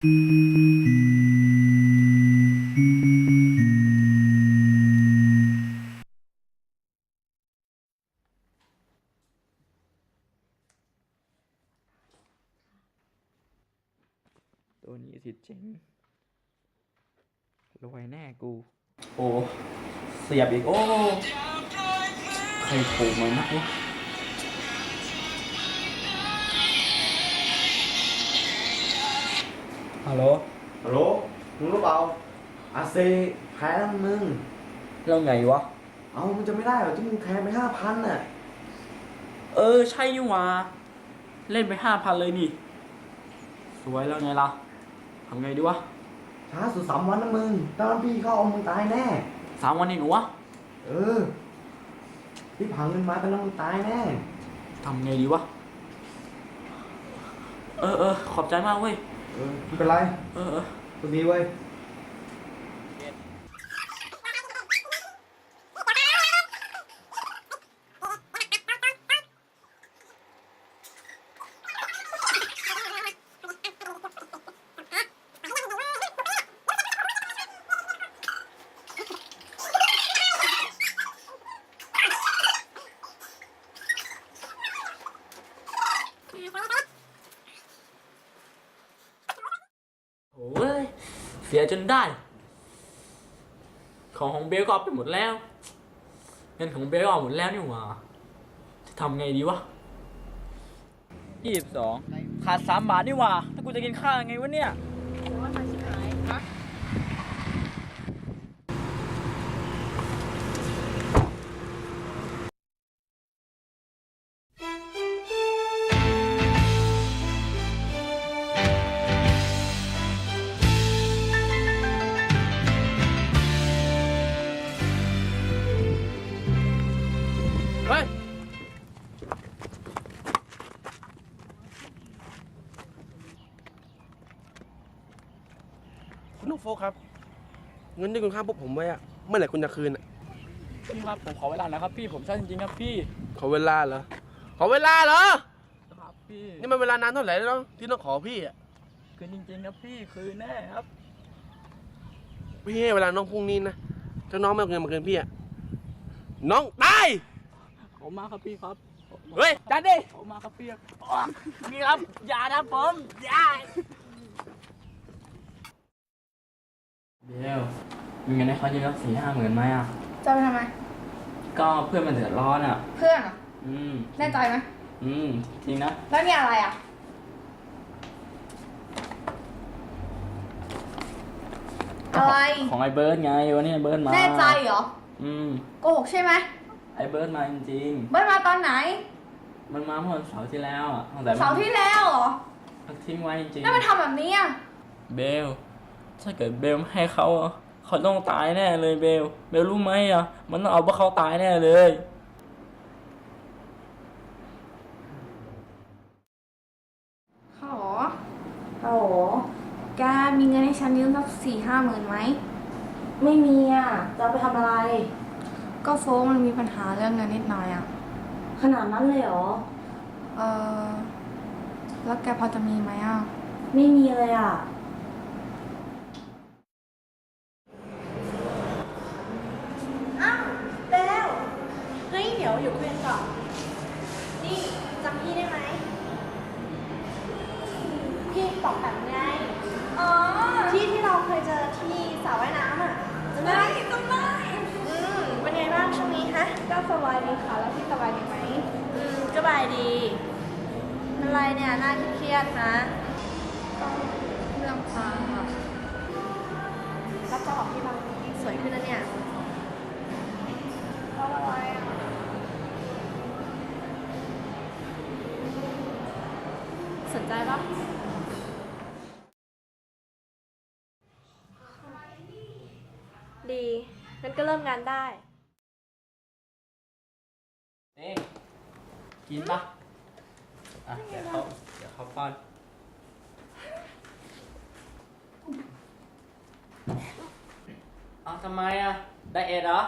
ตัวนี้สิเจ๋งรวยแน่กู โอ้ เสียบอีก โอ้ ใครโผล่มานักว ฮัลโหล ฮัลโหลมึงรู้เปล่าอาเซแพ้แล้วมึงแล้วไงวะ เอามึงจะไม่ได้เหรอที่มึงแทนไปห้าพันน่ะ เออ ใช่นี่หว่า เล่นไปห้าพันเลยนี่ สวยแล้วไงล่ะทำไงดีวะช้าสุดสามวันนะมึงตอนพี่เขาเอามึงตายแน่ สามวันเองเหรอวะเออ พี่พังเงินมาเป็นแล้วมึงตายแน่ ทำไงดีวะ เออเออขอบใจมากเว้ยเออ ไม่เป็นไรเออเออสวัสดีเว้ย โอ้ย เสียจนได้ ของของเบลก็เอาไปหมดแล้ว เงินของเบลก็เอาหมดแล้วนี่หว่า จะทำไงดีวะยี่สิบสองขาดสามบาทนี่หว่า ถ้ากูจะกินข้าวยังไงวะเนี่ย ลูกโฟกครับ เงินที่คุณค้างพวกผมไว้อะเมื่อไหร่คุณจะคืนอะพี่ครับผมขอเวลาหนะครับพี่ผมใช่จริงๆครับพี่ขอเวลาเหรอ ขอเวลาเหรอ ครับพี่นี่มันเวลานานเท่าไหร่แล้วน้องที่ต้องขอพี่อะคืนจริงๆครับพี่คืนแน่ครับ พี่ให้เวลาน้องพรุ่งนี้นะถ้าน้องไม่เอาเงินมาคืนพี่อะน้องตายขอบคุณมากครับพี่ครับเฮ้ยจัดดิขอบคุณมากครับพี่อ๋อนี่ครับอย่านะผมอย่า เบลมีเงินให้เขายืมสักสี่ห้าหมื่นไหมอะ จะไปทำไม ก็เพื่อนมันเดือดร้อนอะ เพื่อนเหรออืม แน่ใจไหมอืม จริงนะ แล้วเนี่ยอะไรอะ อะไร ของไอ้เบิร์ดไงวันนี้ไอ้เบิร์ดมาแน่ใจเหรออืม โกหกใช่ไหมไอ้เบิร์ดมาจริงเบิ้ลมาตอนไหน ๆ มันมาเมื่อวันเสาร์ที่แล้วอะตั้งแต่เสาร์ที่แล้วเหรอมันทิ้งไว้จริงแล้วมาทำแบบนี้อะๆเบล ถ้าเกิดเบลไม่ให้เขาอะเขาต้องตายแน่เลยเบล เบลรู้ไหมอะ มันต้องเอาพวกเขาตายแน่เลยฮัลโหลฮัลโหลแกมีเงินให้ฉันยืมสักสี่ห้าหมื่นไหม ไม่มีอะ จะเอาไปทำอะไร ก็โฟกมันมีปัญหาเรื่องเงินนิดหน่อยอะ ขนาดนั้นเลยเหรอ เออแล้วแกพอจะมีไหมอะ ไม่มีเลยอะ อ้าวเบลเฮ้ยเดี๋ยวอยู่คุยกั นก่อนนี่จำพี่ได้ไหม พี่ปอกแบบไง อ๋อที่ที่เราเคยเจอที่สระว่ายน้ำอะจำได้จำได้อืมเป็นไงบ้างช่วงนี้ฮะ ก็สบายดีค่ะ แล้วพี่สบายดีไหม อืมก็บายดีเป็นไรเนี่ยหน้าเครียดๆฮะก็เรื่องฟ้าค่ะรับจะออกที่บางสวยขึ้นแล้วเนี่ย เพราะอะไรอะ สน ใจปะดีงั้นก็เริ่มงานได้เอ๊กินปะอะเดี๋ยวเขาเดี๋ยวเขาป้อนเอาทำไมอะ ไดเอทเหรอ